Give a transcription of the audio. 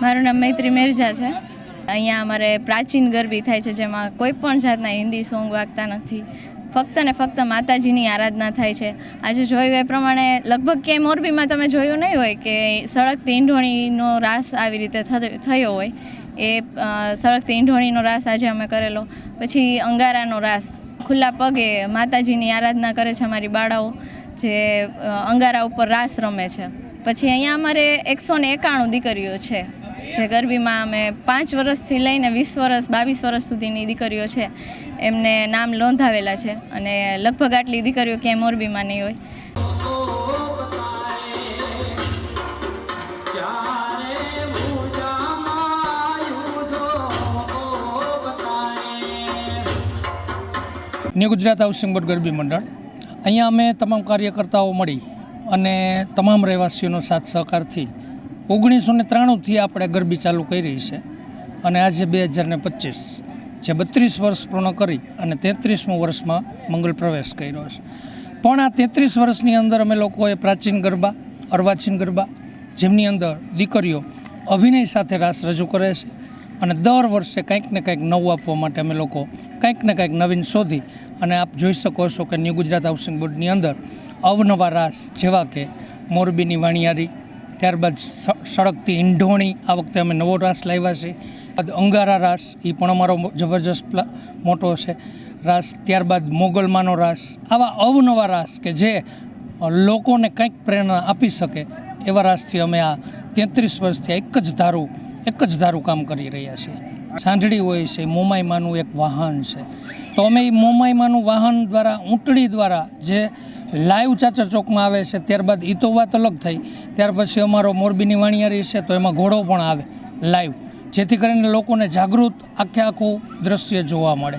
મારું નામ મૈત્રી મેરજા છે. અહીંયા અમારે પ્રાચીન ગરબી થાય છે, જેમાં કોઈ પણ જાતના હિન્દી સોંગ વાગતા નથી. ફક્ત ને ફક્ત માતાજીની આરાધના થાય છે. આજે જોયું એ પ્રમાણે લગભગ ક્યાંય મોરબીમાં તમે જોયું નહીં હોય કે સળગતી ઈંઢોણીનો રાસ આવી રીતે થયો હોય. એ સળગતી ઈંઢોણીનો રાસ આજે અમે કરેલો. પછી અંગારાનો રાસ. ખુલ્લા પગે માતાજીની આરાધના કરે છે અમારી બાળાઓ, જે અંગારા ઉપર રાસ રમે છે. પછી અહીંયા અમારે એકસો ને એકાણું દીકરીઓ છે, જે ગરબીમાં અમે પાંચ વર્ષથી લઈને વીસ વર્ષ, બાવીસ વર્ષ સુધીની દીકરીઓ છે. એમને નામ નોંધાવેલા છે અને લગભગ આટલી દીકરીઓ ક્યાંય મોરબીમાં નહીં હોય. ન્યૂ ગુજરાત હાઉસિંગ બોર્ડ ગરબી મંડળ. અહીંયા અમે તમામ કાર્યકર્તાઓ મળી અને તમામ રહેવાસીઓનો સાથ સહકારથી ઓગણીસો ને ત્રાણુંથી આપણે ગરબી ચાલુ કરી છે અને આજે બે હજાર ને પચીસ, જે બત્રીસ વર્ષ પૂર્ણ કરી અને તેત્રીસમું વર્ષમાં મંગલ પ્રવેશ કર્યો છે. પણ આ તેત્રીસ વર્ષની અંદર અમે લોકોએ પ્રાચીન ગરબા, અર્વાચીન ગરબા, જેમની અંદર દીકરીઓ અભિનય સાથે રાસ રજૂ કરે છે અને દર વર્ષે કંઈક ને કંઈક નવું આપવા માટે અમે લોકો કંઈક ને કંઈક નવીન શોધી અને આપ જોઈ શકો છો કે ન્યૂ ગુજરાત હાઉસિંગ બોર્ડની અંદર અવનવા રાસ જેવા કે મોરબીની વાણિયારી, ત્યારબાદ સળગતી ઈંઢોણી, આ વખતે અમે નવો રાસ લાવ્યા છે. બાદ અંગારા રાસ એ પણ અમારો જબરજસ્ત મોટો છે. રાસ, ત્યારબાદ મોગલમાનો રાસ, આવા અવનવા રાસ કે જે લોકોને કંઈક પ્રેરણા આપી શકે, એવા રાસથી અમે આ તેત્રીસ વર્ષથી એક જ ધારું એક જ ધારું કામ કરી રહ્યા છે. સાંઢળી હોય છે, મોમાઈમાનું એક વાહન છે. તો અમે એ મોમાઈમાનું વાહન દ્વારા, ઊંટડી દ્વારા જે લાઈવ ચાચર ચોકમાં આવે છે, ત્યારબાદ એ તો વાત અલગ થઈ. ત્યાર પછી અમારો મોરબીની વાણિયારી છે, તો એમાં ઘોડો પણ આવે, લાઈવ. જેથી કરીને લોકોને જાગૃત આખે આખું દ્રશ્ય જોવા મળે.